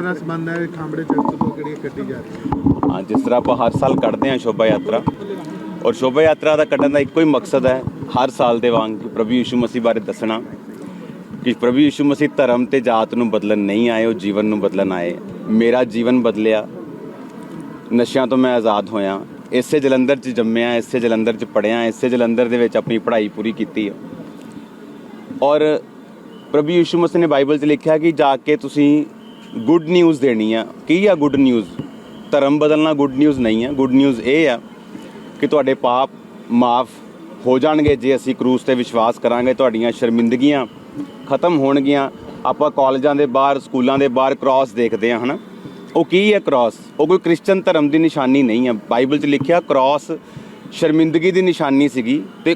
ਤਰ੍ਹਾਂ ਸੰਬੰਧ ਹੈ, ਖਾਂਬੜੇ ਚਰਚ ਤੋਂ ਕਿਹੜੀ ਕੱਢੀ ਜਾ ਰਹੀ ਹੈ ਹਾਂ ਜਿਸ ਤਰ੍ਹਾਂ ਆਪਾਂ ਹਰ ਸਾਲ ਕੱਢਦੇ ਹਾਂ ਸ਼ੋਭਾ ਯਾਤਰਾ। ਔਰ ਸ਼ੋਭਾ ਯਾਤਰਾ ਦਾ ਕੱਢਣ ਦਾ ਇੱਕੋ ਹੀ ਮਕਸਦ ਹੈ ਹਰ ਸਾਲ ਦੇ ਵਾਂਗ ਪ੍ਰਭੂ ਯਿਸੂ ਮਸੀਹ ਬਾਰੇ ਦੱਸਣਾ ਕਿ ਪ੍ਰਭੂ ਯਿਸੂ ਮਸੀਹ ਧਰਮ ਤੇ ਜਾਤ ਨੂੰ ਬਦਲਣ ਨਹੀਂ ਆਏ, ਉਹ ਜੀਵਨ ਨੂੰ ਬਦਲਣ ਆਏ। ਮੇਰਾ ਜੀਵਨ ਬਦਲਿਆ, ਨਸ਼ਿਆਂ ਤੋਂ ਮੈਂ ਆਜ਼ਾਦ ਹੋਇਆ, ਇਸੇ ਜਲੰਧਰ 'ਚ ਜੰਮਿਆ, ਇਸੇ ਜਲੰਧਰ 'ਚ ਪੜਿਆ ਇਸੇ ਜਲੰਧਰ ਦੇ ਵਿੱਚ ਆਪਣੀ ਪੜ੍ਹਾਈ ਪੂਰੀ ਕੀਤੀ ਔਰ ਪ੍ਰਭੂ ਯਿਸੂ ਮਸੀਹ ਨੇ ਬਾਈਬਲ 'ਚ ਲਿਖਿਆ ਕਿ ਜਾ ਕੇ ਤੁਸੀਂ ਗੁੱਡ ਨਿਊਜ਼ ਦੇਣੀ ਆ। ਕੀ ਆ ਗੁੱਡ ਨਿਊਜ਼ ਧਰਮ ਬਦਲਣਾ ਗੁੱਡ ਨਿਊਜ਼ ਨਹੀਂ ਆ। ਗੁੱਡ ਨਿਊਜ਼ ਇਹ ਆ ਕਿ ਤੁਹਾਡੇ ਪਾਪ ਮਾਫ ਹੋ ਜਾਣਗੇ। ਜੇ ਅਸੀਂ ਕਰੂਸ ਤੇ ਵਿਸ਼ਵਾਸ ਕਰਾਂਗੇ, ਤੁਹਾਡੀਆਂ ਸ਼ਰਮਿੰਦਗੀਆਂ ਖਤਮ ਹੋਣਗੀਆਂ। ਆਪਾਂ ਕਾਲਜਾਂ ਦੇ ਬਾਹਰ, ਸਕੂਲਾਂ ਦੇ ਬਾਹਰ ਕ੍ਰਾਸ ਦੇਖਦੇ ਆ, ਹਨਾ? ਉਹ ਕੀ ਹੈ ਕ੍ਰਾਸ ਉਹ ਕੋਈ ਕ੍ਰਿਸਚੀਅਨ ਧਰਮ ਦੀ ਨਿਸ਼ਾਨੀ ਨਹੀਂ ਹੈ ਬਾਈਬਲ 'ਚ ਲਿਖਿਆ ਕ੍ਰਾਸ ਸ਼ਰਮਿੰਦਗੀ ਦੀ ਨਿਸ਼ਾਨੀ ਸੀਗੀ ਤੇ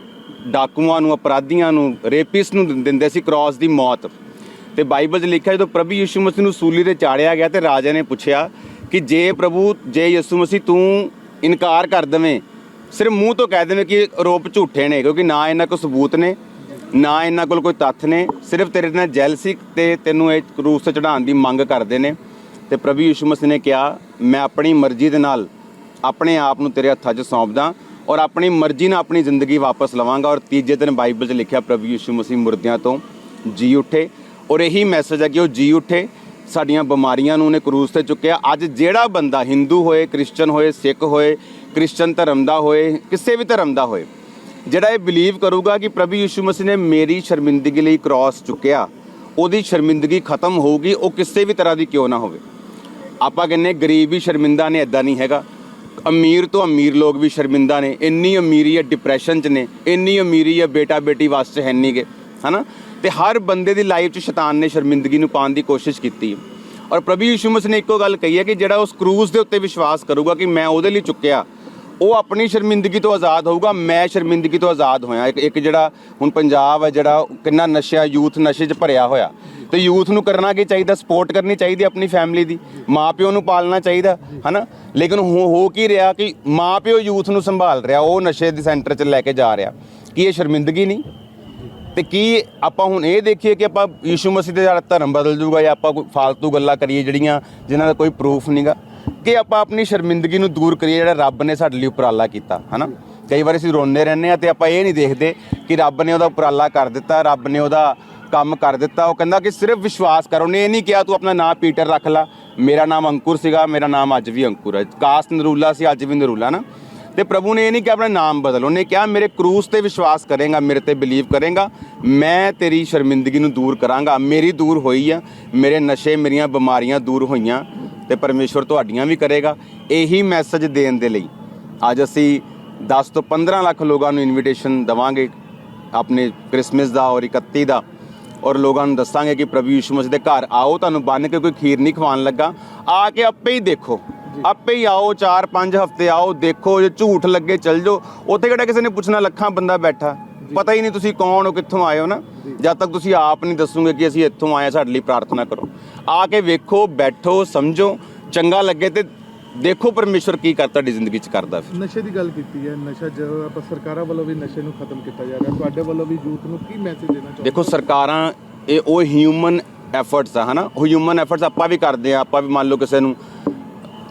ਡਾਕੂਆਂ ਨੂੰ, ਅਪਰਾਧੀਆਂ ਨੂੰ ਰੇਪਿਸਟ ਨੂੰ ਦਿੰਦੇ ਸੀ ਕ੍ਰਾਸ ਦੀ ਮੌਤ। ਤੇ ਬਾਈਬਲ 'ਚ ਲਿਖਿਆ ਜਦੋਂ ਪ੍ਰਭੂ ਯਿਸੂ ਮਸੀਹ ਨੂੰ ਸੂਲੀ ਤੇ ਚਾੜਿਆ ਗਿਆ ਤੇ ਰਾਜਾ ਨੇ ਪੁੱਛਿਆ ਕਿ ਜੇ ਪ੍ਰਭੂ, ਜੇ ਯਿਸੂ ਮਸੀਹ ਤੂੰ ਇਨਕਾਰ ਕਰ ਦਵੇਂ, ਸਿਰਫ ਮੂੰਹ ਤੋਂ ਕਹਿ ਦੇਵੇਂ ਕਿ ਆਰੋਪ ਝੂਠੇ ਨੇ, ਕਿਉਂਕਿ ਨਾ ਇਹਨਾਂ ਕੋਲ ਸਬੂਤ ਨੇ, ਨਾ ਇਹਨਾਂ ਕੋਲ ਕੋਈ ਤੱਥ ਨੇ, ਸਿਰਫ ਤੇਰੇ ਨਾਲ ਜੈਲਸੀ ਤੇ ਤੈਨੂੰ ਇਹ ਕਰੂਸ ਤੇ ਚੜਾਉਣ ਦੀ ਮੰਗ ਕਰਦੇ ਨੇ। ਤੇ ਪ੍ਰਭੂ ਯਿਸੂ ਮਸੀਹ ਨੇ ਕਿਹਾ, ਮੈਂ ਆਪਣੀ ਮਰਜ਼ੀ ਦੇ ਨਾਲ ਆਪਣੇ ਆਪ ਨੂੰ ਤੇਰੇ ਹੱਥਾਂ 'ਚ ਸੌਂਪਦਾ ਔਰ ਆਪਣੀ ਮਰਜ਼ੀ ਨਾਲ ਆਪਣੀ ਜ਼ਿੰਦਗੀ ਵਾਪਸ ਲਵਾਂਗਾ। ਔਰ ਤੀਜੇ ਦਿਨ ਬਾਈਬਲ 'ਚ ਲਿਖਿਆ, ਪ੍ਰਭੂ ਯਿਸੂ ਮਸੀਹ ਮੁਰਦਿਆਂ ਤੋਂ ਜੀ ਉੱਠੇ। ਔਰ ਇਹੀ ਮੈਸੇਜ ਹੈ ਕਿ ਉਹ ਜੀ ਉੱਠੇ, ਸਾਡੀਆਂ ਬਿਮਾਰੀਆਂ ਨੂੰ ਉਹਨੇ ਕਰੂਸ ਤੇ ਚੁੱਕਿਆ। ਅੱਜ ਜਿਹੜਾ ਬੰਦਾ ਹਿੰਦੂ ਹੋਏ ਕ੍ਰਿਸਚੀਅਨ ਹੋਏ ਸਿੱਖ ਹੋਏ ਕ੍ਰਿਸਚੀਅਨ ਧਰਮ ਦਾ ਹੋਏ, ਕਿਸੇ ਵੀ ਧਰਮ ਦਾ ਹੋਏ, ਜਿਹੜਾ ਇਹ ਬਿਲੀਵ ਕਰੂਗਾ ਕਿ ਪ੍ਰਭੂ ਯਿਸੂ ਮਸੀਹ ਨੇ ਮੇਰੀ ਸ਼ਰਮਿੰਦਗੀ ਲਈ ਕ੍ਰਾਸ ਚੁੱਕਿਆ, ਉਹਦੀ ਸ਼ਰਮਿੰਦਗੀ ਖਤਮ ਹੋਊਗੀ, ਉਹ ਕਿਸੇ ਵੀ ਤਰ੍ਹਾਂ ਦੀ ਕਿਉਂ ਨਾ ਹੋਵੇ। ਆਪਾਂ ਕਹਿੰਨੇ ਗਰੀਬ ਵੀ ਸ਼ਰਮਿੰਦਾ ਨੇ ਐਦਾਂ ਨਹੀਂ ਹੈਗਾ। ਅਮੀਰ ਤੋਂ ਅਮੀਰ ਲੋਕ ਵੀ ਸ਼ਰਮਿੰਦਾ ਨੇ, ਇੰਨੀ ਅਮੀਰੀ ਹੈ ਡਿਪਰੈਸ਼ਨ 'ਚ ਨੇ, ਇੰਨੀ ਅਮੀਰੀ ਹੈ ਬੇਟਾ ਬੇਟੀ ਵਾਸਤੇ ਹੈ ਨਹੀਂਗੇ ਹਨਾ? ਤੇ ਹਰ ਬੰਦੇ ਦੀ ਲਾਈਫ 'ਚ ਸ਼ੈਤਾਨ ਨੇ ਸ਼ਰਮਿੰਦਗੀ ਨੂੰ ਪਾਉਣ ਦੀ ਕੋਸ਼ਿਸ਼ ਕੀਤੀ। ਔਰ ਪ੍ਰਭੂ ਯਿਸੂ ਮਸੀਹ ਨੇ ਇੱਕੋ ਗੱਲ ਕਹੀ ਹੈ ਕਿ ਜਿਹੜਾ ਉਸ ਕਰੂਜ਼ ਦੇ ਉੱਤੇ ਵਿਸ਼ਵਾਸ ਕਰੂਗਾ ਕਿ ਮੈਂ ਉਹਦੇ ਲਈ ਚੁੱਕਿਆ, ਉਹ ਆਪਣੀ ਸ਼ਰਮਿੰਦਗੀ ਤੋਂ ਆਜ਼ਾਦ ਹੋਊਗਾ, ਮੈਂ ਸ਼ਰਮਿੰਦਗੀ ਤੋਂ ਆਜ਼ਾਦ ਹੋਇਆ। ਇੱਕ ਇੱਕ ਜਿਹੜਾ ਹੁਣ ਪੰਜਾਬ ਹੈ ਜਿਹੜਾ ਕਿੰਨਾ ਨਸ਼ਾ ਯੂਥ ਨਸ਼ੇ 'ਚ ਭਰਿਆ ਹੋਇਆ। ਤੇ ਯੂਥ ਨੂੰ ਕਰਨਾ ਕੀ ਚਾਹੀਦਾ? ਸਪੋਰਟ ਕਰਨੀ ਚਾਹੀਦੀ ਆਪਣੀ ਫੈਮਿਲੀ ਦੀ। ਮਾਪਿਓ ਨੂੰ ਪਾਲਣਾ ਚਾਹੀਦਾ, ਹਨਾ? ਲੇਕਿਨ ਹੋ ਹੋ ਕੀ ਰਿਹਾ ਕਿ ਮਾਪਿਓ ਯੂਥ ਨੂੰ ਸੰਭਾਲ ਰਿਹਾ, ਉਹ ਨਸ਼ੇ ਦੇ ਸੈਂਟਰ 'ਚ ਲੈ ਕੇ ਜਾ ਰਿਹਾ। ਕੀ ਇਹ ਸ਼ਰਮਿੰਦਗੀ ਨਹੀਂ? ਤੇ ਕੀ ਆਪਾਂ ਹੁਣ ਇਹ ਦੇਖੀਏ ਕਿ ਆਪਾਂ ਯੀਸ਼ੂ ਮਸੀਹ ਦੇ ਜਿਹੜਾ ਧਰਮ ਬਦਲ ਜੂਗਾ ਜਾਂ ਆਪਾਂ ਕੋਈ ਫालतू ਗੱਲਾਂ ਕਰੀਏ ਜਿਹੜੀਆਂ ਜਿਨ੍ਹਾਂ ਦਾ ਕੋਈ ਪ੍ਰੂਫ ਨਹੀਂਗਾ ਕਿ ਆਪਾਂ ਆਪਣੀ ਸ਼ਰਮਿੰਦਗੀ ਨੂੰ ਦੂਰ ਕਰੀਏ ਜਿਹੜਾ ਰੱਬ ਨੇ ਸਾਡੇ ਲਈ ਉਪਰਾਲਾ ਕੀਤਾ, ਹਨਾ? ਕਈ ਵਾਰ ਅਸੀਂ ਰੋਂਦੇ ਰਹਿੰਦੇ ਆ ਤੇ ਆਪਾਂ ਇਹ ਨਹੀਂ ਦੇਖਦੇ ਕਿ ਰੱਬ ਨੇ ਉਹਦਾ ਉਪਰਾਲਾ ਕਰ ਦਿੱਤਾ, ਰੱਬ ਨੇ ਉਹਦਾ ਕੰਮ ਕਰ ਦਿੱਤਾ। ਉਹ ਕਹਿੰਦਾ ਕਿ ਸਿਰਫ ਵਿਸ਼ਵਾਸ ਕਰ, ਉਹਨੇ ਇਹ ਨਹੀਂ ਕਿਹਾ, ਤੂੰ ਆਪਣਾ ਨਾਮ ਪੀਟਰ ਰੱਖ ਲੈ। ਮੇਰਾ ਨਾਮ ਅੰਕੁਰ ਸੀਗਾ, ਮੇਰਾ ਨਾਮ ਅੱਜ ਵੀ ਅੰਕੁਰ ਹੈ। ਕਾਸਟ ਨਰੂਲਾ ਸੀ, ਅੱਜ ਵੀ ਨਰੂਲਾ ਨਾ ਤੇ ਪ੍ਰਭੂ ਨੇ ਇਹ ਨਹੀਂ ਕਿ ਆਪਣਾ ਨਾਮ ਬਦਲ, ਉਹਨੇ ਕਿਹਾ ਮੇਰੇ ਕਰੂਸ ਤੇ ਵਿਸ਼ਵਾਸ ਕਰੇਗਾ, ਮੇਰੇ ਤੇ ਬਿਲੀਵ ਕਰੇਗਾ, ਮੈਂ ਤੇਰੀ ਸ਼ਰਮਿੰਦਗੀ ਨੂੰ ਦੂਰ ਕਰਾਂਗਾ, ਮੇਰੀ ਦੂਰ ਹੋਈ ਆ, ਮੇਰੇ ਨਸ਼ੇ ਮੇਰੀਆਂ ਬਿਮਾਰੀਆਂ ਦੂਰ ਹੋਈਆਂ ਤੇ ਪਰਮੇਸ਼ਵਰ ਤੁਹਾਡੀਆਂ ਵੀ ਕਰੇਗਾ, ਇਹੀ ਮੈਸੇਜ ਦੇਣ ਦੇ ਲਈ। ਅੱਜ ਅਸੀਂ 10 ਤੋਂ 15 ਲੱਖ ਲੋਕਾਂ ਨੂੰ ਇਨਵੀਟੇਸ਼ਨ ਦਵਾਂਗੇ ਆਪਣੇ ਕ੍ਰਿਸਮਸ ਦਾ ਔਰ 31 ਦਾ, ਔਰ ਲੋਕਾਂ ਨੂੰ ਦੱਸਾਂਗੇ ਕਿ ਪ੍ਰਭੂ ਯਿਸੂ ਮਸੀਹ ਦੇ ਘਰ ਆਓ, ਤੁਹਾਨੂੰ ਬੰਨ ਕੇ ਕੋਈ ਖੀਰ ਨਹੀਂ ਖਵਾਉਣ ਲੱਗਾ, ਆ ਕੇ ਆਪੇ ਹੀ ਦੇਖੋ। ਆਪੇ ਹੀ ਆਓ 4-5 ਹਫ਼ਤੇ ਆਓ ਦੇਖੋ ਜੇ ਝੂਠ ਲੱਗੇ ਚੱਲ ਜਾਓ। ਉੱਥੇ ਕਿਹੜਾ ਕਿਸੇ ਨੇ ਪੁੱਛਣਾ ਲੱਖਾਂ ਬੰਦਾ ਬੈਠਾ। ਪਤਾ ਹੀ ਨਹੀਂ ਤੁਸੀਂ ਕੌਣ ਹੋ ਕਿੱਥੋਂ ਆਏ ਹੋ ਨਾ। ਜਦ ਤੱਕ ਤੁਸੀਂ ਆਪ ਨਹੀਂ ਦੱਸੋਗੇ ਕਿ ਅਸੀਂ ਇੱਥੋਂ ਆਏ ਹਾਂ, ਸਾਡੇ ਲਈ ਪ੍ਰਾਰਥਨਾ ਕਰੋ। ਆ ਕੇ ਵੇਖੋ ਬੈਠੋ ਸਮਝੋ ਚੰਗਾ ਲੱਗੇ ਤੇ ਦੇਖੋ ਪਰਮੇਸ਼ਵਰ ਕੀ ਕਰ ਤੁਹਾਡੀ ਜ਼ਿੰਦਗੀ 'ਚ ਕਰਦਾ ਫਿਰ। ਨਸ਼ੇ ਦੀ ਗੱਲ ਕੀਤੀ ਹੈ ਨਸ਼ਾ ਜਦੋਂ ਆਪਾਂ ਸਰਕਾਰਾਂ ਵੱਲੋਂ ਵੀ ਨਸ਼ੇ ਨੂੰ ਖਤਮ ਕੀਤਾ ਜਾ ਰਿਹਾ। ਤੁਹਾਡੇ ਵੱਲੋਂ ਵੀ ਯੂਥ ਨੂੰ ਕੀ ਮੈਸੇਜ ਦੇਣਾ ਚਾਹੁੰਦੇ ਦੇਖੋ ਸਰਕਾਰਾਂ ਇਹ ਉਹ ਹਿਊਮਨ ਐਫਰਟਸ ਆ ਹਨਾ? ਉਹ ਹਿਊਮਨ ਐਫਰਟਸ ਆਪਾਂ ਵੀ ਕਰਦੇ ਆ ਆਪਾਂ ਵੀ ਮੰਨ ਲਓ ਕਿਸੇ ਨੂੰ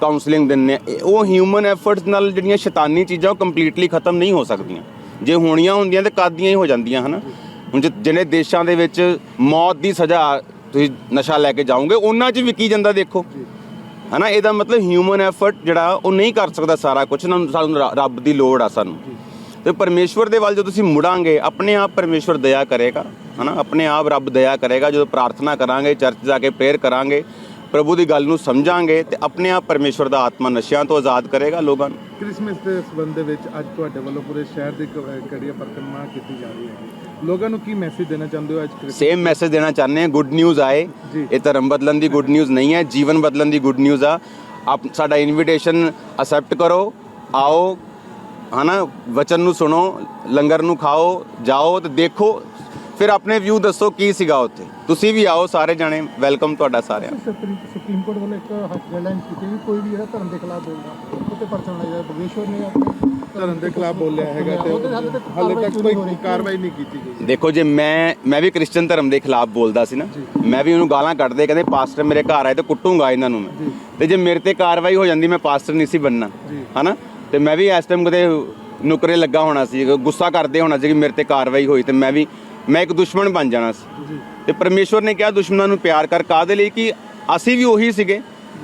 ਕਾਉਂਸਲਿੰਗ ਦਿੰਨੇ ਆ। ਉਹ ਹਿਊਮਨ ਐਫਰਟਸ ਨਾਲ ਜਿਹੜੀਆਂ ਸ਼ੈਤਾਨੀ ਚੀਜ਼ਾਂ, ਉਹ ਕੰਪਲੀਟਲੀ ਖਤਮ ਨਹੀਂ ਹੋ ਸਕਦੀਆਂ। ਜੇ ਹੋਣੀਆਂ ਹੁੰਦੀਆਂ ਤੇ ਕਾਦੀਆਂ ਹੀ ਹੋ ਜਾਂਦੀਆਂ, ਹਨਾ? ਹੁਣ ਜਿ- ਜਿਹਨੇ ਦੇਸ਼ਾਂ ਦੇ ਵਿੱਚ ਮੌਤ ਦੀ ਸਜ਼ਾ, ਤੁਸੀਂ ਨਸ਼ਾ ਲੈ ਕੇ ਜਾਓਗੇ, ਉਹਨਾਂ 'ਚ ਵਿਕੀ ਜਾਂਦਾ ਦੇਖੋ। ਹਨਾ? ਇਹਦਾ ਮਤਲਬ ਹਿਊਮਨ ਐਫਰਟ ਜਿਹੜਾ, ਉਹ ਨਹੀਂ ਕਰ ਸਕਦਾ ਸਾਰਾ ਕੁਝ ਨਾ ਸਾਨੂੰ ਰ- ਰੱਬ ਦੀ ਲੋੜ ਆ ਸਾਨੂੰ। ਤੇ ਪਰਮੇਸ਼ਵਰ ਦੇ ਵੱਲ ਜਦੋਂ ਤੁਸੀਂ ਮੁੜਾਂਗੇ, ਆਪਣੇ ਆਪ ਪਰਮੇਸ਼ਵਰ ਦਇਆ ਕਰੇਗਾ, ਹਨਾ? ਆਪਣੇ ਆਪ ਰੱਬ ਦਇਆ ਕਰੇਗਾ। ਜਦੋਂ ਪ੍ਰਾਰਥਨਾ ਕਰਾਂਗੇ, ਚਰਚ ਜਾ ਕੇ ਪ੍ਰੇਅਰ ਕਰਾਂਗੇ ਪ੍ਰਭੂ ਦੀ ਗੱਲ ਨੂੰ ਸਮਝਾਂਗੇ ਤੇ ਆਪਣੇ ਆਪ ਪਰਮੇਸ਼ਵਰ ਦਾ ਆਤਮਾ ਨਸ਼ਿਆਂ ਤੋਂ ਆਜ਼ਾਦ ਕਰੇਗਾ ਲੋਕਾਂ ਨੂੰ। ਕ੍ਰਿਸਮਸ ਦੇ ਸੰਬੰਧ ਦੇ ਵਿੱਚ ਅੱਜ ਤੁਹਾਡੇ ਵੱਲੋਂ ਪੂਰੇ ਸ਼ਹਿਰ ਦੀ ਕੜੀਆ ਪਰਿਕਰਮਾ ਕੀਤੀ ਜਾ ਰਹੀ ਹੈ ਲੋਕਾਂ ਨੂੰ ਕੀ ਮੈਸੇਜ ਦੇਣਾ ਚਾਹੁੰਦੇ ਹੋ ਅੱਜ ਕ੍ਰਿਸਮਸ ਸੇਮ ਮੈਸੇਜ ਦੇਣਾ ਚਾਹੁੰਦੇ ਹਾਂ ਗੁੱਡ ਨਿਊਜ਼ ਆਏ। ਇਹ ਧਰਮ ਬਦਲਣ ਦੀ ਗੁੱਡ ਨਿਊਜ਼ ਨਹੀਂ ਹੈ ਜੀਵਨ ਬਦਲਣ ਦੀ ਗੁੱਡ ਨਿਊਜ਼ ਆ। ਆਪ ਸਾਡਾ ਇਨਵੀਟੇਸ਼ਨ ਅਸੈਪਟ ਕਰੋ ਆਓ ਹਨਾ ਵਚਨ ਨੂੰ ਸੁਣੋ ਲੰਗਰ ਨੂੰ ਖਾਓ ਜਾਓ ਤੇ ਦੇਖੋ ਫਿਰ ਆਪਣੇ ਵਿਊ ਦੱਸੋ ਕੀ ਸੀਗਾ ਉੱਥੇ? ਤੁਸੀਂ ਵੀ ਆਓ ਸਾਰੇ ਜਾਣੇ ਵੈਲਕਮ ਤੁਹਾਡਾ ਸਾਰਿਆਂ। ਸੁਪਰੀਮ ਸੁਪਰੀਮ ਕੋਰਟ ਵੱਲੋਂ ਇੱਕ ਗਾਈਡਲਾਈਨ ਕੀਤੀ ਵੀ ਕੋਈ ਵੀ ਜਿਹੜਾ ਧਰਮ ਦੇ ਖਿਲਾਫ ਬੋਲਦਾ ਉੱਤੇ ਪਰਚਾ ਹੋਣਾ ਚਾਹੀਦਾ ਬਗੇਸ਼ਵਰ ਨੇ ਆਪਣੇ ਧਰਮ ਦੇ ਖਿਲਾਫ ਬੋਲਿਆ ਹੈਗਾ ਤੇ ਉਹਦੇ ਹਾਲੇ ਤੱਕ ਹਾਲੇ ਕੋਈ। ਕਾਰਵਾਈ ਨਹੀਂ ਕੀਤੀ ਗਈ। ਦੇਖੋ ਜੇ ਮੈਂ ਮੈਂ ਵੀ ਕ੍ਰਿਸਚੀਅਨ ਧਰਮ ਦੇ ਖਿਲਾਫ ਬੋਲਦਾ ਸੀ ਨਾ ਮੈਂ ਵੀ ਉਹਨੂੰ ਗਾਲਾਂ ਕੱਢਦੇ ਕਹਿੰਦੇ ਪਾਸਟਰ ਮੇਰੇ ਘਰ ਆਏ ਤੇ ਕੁੱਟੂੰਗਾ ਇਹਨਾਂ ਨੂੰ ਮੈਂ। ਤੇ ਜੇ ਮੇਰੇ ਤੇ ਕਾਰਵਾਈ ਹੋ ਜਾਂਦੀ ਮੈਂ ਪਾਸਟਰ ਨਹੀਂ ਸੀ ਬੰਨਣਾ ਹਨਾ? ਤੇ ਮੈਂ ਵੀ ਇਸ ਟਾਈਮ ਕਦੇ ਨੁਕਰੇ ਲੱਗਾ ਹੋਣਾ ਸੀ ਗੁੱਸਾ ਕਰਦੇ ਹੋਣਾ ਸੀ ਕਿ ਮੇਰੇ ਤੇ ਕਾਰਵਾਈ ਹੋਈ ਤੇ ਮੈਂ ਵੀ ਮੈਂ ਇੱਕ ਦੁਸ਼ਮਣ ਬਣ ਜਾਣਾ ਸੀ। ਤੇ ਪਰਮੇਸ਼ਵਰ ਨੇ ਕਿਹਾ ਦੁਸ਼ਮਣਾਂ ਨੂੰ ਪਿਆਰ ਕਰ ਕਾਦੇ ਲਈ? ਕਿ ਅਸੀਂ ਵੀ ਉਹੀ ਸੀਗੇ।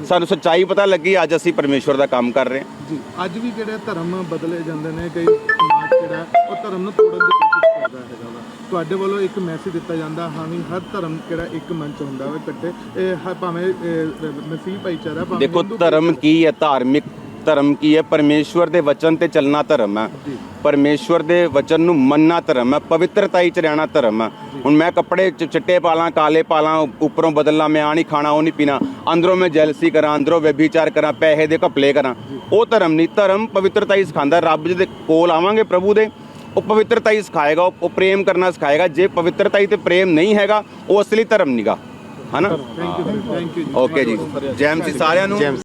ਸਾਨੂੰ ਸੱਚਾਈ ਪਤਾ ਲੱਗੀ ਅੱਜ ਅਸੀਂ ਪਰਮੇਸ਼ਵਰ ਦਾ ਕੰਮ ਕਰ ਰਹੇ ਹਾਂ। ਜੀ। ਅੱਜ ਵੀ ਜਿਹੜੇ ਧਰਮ ਬਦਲੇ ਜਾਂਦੇ ਨੇ ਕਈ ਸਮਾਜ ਜਿਹੜਾ ਉਹ ਧਰਮ ਨੂੰ ਤੋੜਨ ਦੀ ਕੋਸ਼ਿਸ਼ ਕਰਦਾ ਹੈਗਾ ਵਾ। ਤੁਹਾਡੇ ਵੱਲੋਂ ਇੱਕ ਮੈਸੇਜ ਦਿੱਤਾ ਜਾਂਦਾ ਹਾਂ ਵੀ ਹਰ ਧਰਮ ਜਿਹੜਾ ਇੱਕ ਮੰਚ ਹੁੰਦਾ ਵਾ ਇਕੱਠੇ। ਇਹ ਭਾਵੇਂ ਮਸੀਹ ਭਾਈਚਾਰਾ ਭਾਵੇਂ ਦੇਖੋ ਧਰਮ ਕੀ ਹੈ? ਧਾਰਮਿਕ ਧਰਮ ਕੀ ਹੈ? ਪਰਮੇਸ਼ਵਰ ਦੇ ਵਚਨ ਤੇ ਚੱਲਣਾ ਧਰਮ ਹੈ। ਪਰਮੇਸ਼ਵਰ ਦੇ ਵਚਨ ਨੂੰ ਮੰਨਣਾ ਧਰਮ ਹੈ। ਪਵਿੱਤਰਤਾ ਹੀ ਚ ਰਹਿਣਾ ਧਰਮ ਹੈ। ਹੁਣ ਮੈਂ ਕੱਪੜੇ ਚ- ਚਿੱਟੇ ਪਾਲਾਂ ਕਾਲੇ ਪਾਲਾਂ ਉੱਪਰੋਂ ਬਦਲਣਾ ਮੈਂ ਆ ਨਹੀਂ ਖਾਣਾ ਉਹ ਨਹੀਂ ਪੀਣਾ। ਅੰਦਰੋਂ ਮੈਂ ਜੈਲਸੀ ਕਰਾਂ ਅੰਦਰੋਂ ਵਿਭਿਚਾਰ ਕਰਾਂ ਪੈਸੇ ਦੇ ਘਪਲੇ ਕਰਾਂ। ਉਹ ਧਰਮ ਨਹੀਂ ਧਰਮ ਪਵਿੱਤਰਤਾ ਹੀ। ਸਿਖਾਉਂਦਾ ਰੱਬ ਜੀ ਦੇ ਕੋਲ ਆਵਾਂਗੇ ਪ੍ਰਭੂ ਦੇ। ਉਹ ਪਵਿੱਤਰਤਾ ਹੀ ਸਿਖਾਏਗਾ ਉਹ ਪ੍ਰੇਮ ਕਰਨਾ ਸਿਖਾਏਗਾ। ਜੇ ਪਵਿੱਤਰਤਾ ਹੀ ਤੇ ਪ੍ਰੇਮ ਨਹੀਂ ਹੈਗਾ ਉਹ ਅਸਲੀ ਧਰਮ ਨੀਗਾ। ਹਨਾ? Thank you thank you okay ਜੀ। ਜੈਮ ਸੀ ਸਾਰਿਆਂ ਨੂੰ।